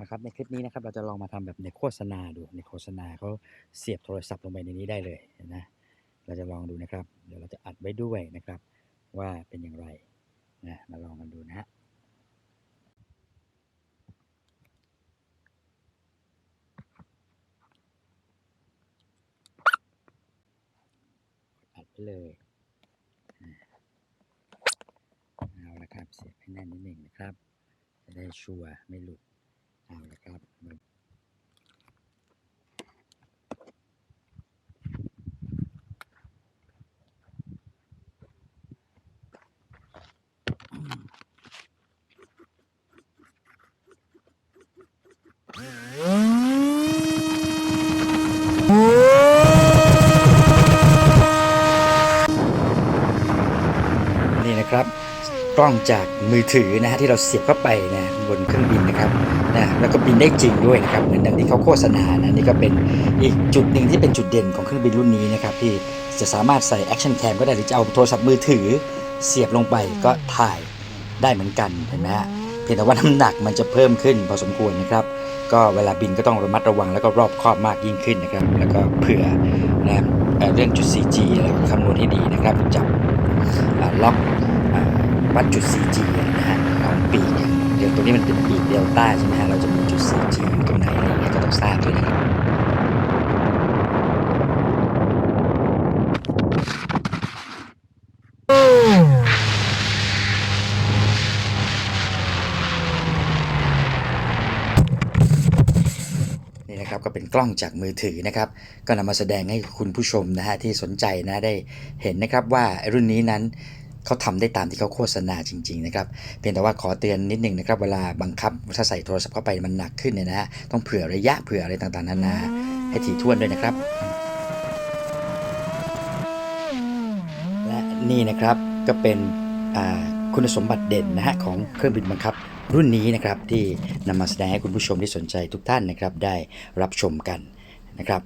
นะครับในคลิปนี้นะครับเราจะลองมาทำแบบในโฆษณาดูในโฆษณาเขาเสียบโทรศัพท์ลงไปในนี้ได้เลยนะเราจะลองดูนะครับ เดี๋ยวเราจะอัดไว้ด้วยนะครับ ว่าเป็นอย่างไรนะมาลองกันดูนะฮะอัดไปเลยเอาละครับเสียบให้แน่นนิดหนึ่งนะครับ จะได้ชัวร์ไม่หลุด เอาละครับนี่นะครับ กล้องจากมือถือนะฮะที่เราเสียบเข้าไปนะบนเครื่องบินนะครับนะแล้วก็บินได้จริงด้วยนะครับเหมือนดังที่เขาโฆษณานะนี่ก็เป็นอีกจุดหนึ่งที่เป็นจุดเด่นของเครื่องบินรุ่นนี้นะครับที่จะสามารถใส่แอคชั่นแคมก็ได้หรือจะเอาโทรศัพท์มือถือเสียบลงไปก็ถ่ายได้เหมือนกันเห็นไหมฮะเพียงแต่ว่าน้ำหนักมันจะเพิ่มขึ้นพอสมควรนะครับก็เวลาบินก็ต้องระมัดระวังแล้วก็รอบคอบมากยิ่งขึ้นนะครับแล้วก็เผื่อนะเรื่องจุด 4G แล้วคำนวณให้ดีนะครับจับล็อก วัดจุด 4G นะฮะของปีกอย่างเดี๋ยวตรงนี้มันเป็นปีกเดลต้าใช่ไหมฮะเราจะมีจุด 4G อยู่ตรงไหนอะไรอย่างเงี้ยก็ต้องทราบด้วยนะครับนี่นะครับก็เป็นกล้องจากมือถือนะครับ ก็นำมาแสดงให้คุณผู้ชมนะฮะที่สนใจนะได้เห็นนะครับว่ารุ่นนี้นั้น เขาทำได้ตามที่เขาโฆษณาจริงๆนะครับเพียงแต่ว่าขอเตือนนิดหนึ่งนะครับ เวลาบังคับถ้าใส่โทรศัพท์เข้าไปมันหนักขึ้นเนี่ยนะฮะต้องเผื่อระยะเผื่ออะไรต่างๆนานาให้ถี่ถ้วนด้วยนะครับ และนี่นะครับก็เป็นคุณสมบัติเด่นนะฮะของเครื่องบินบังคับรุ่นนี้นะครับที่นำมาแสดงให้คุณผู้ชมที่สนใจทุกท่านนะครับได้รับชมกันนะครับ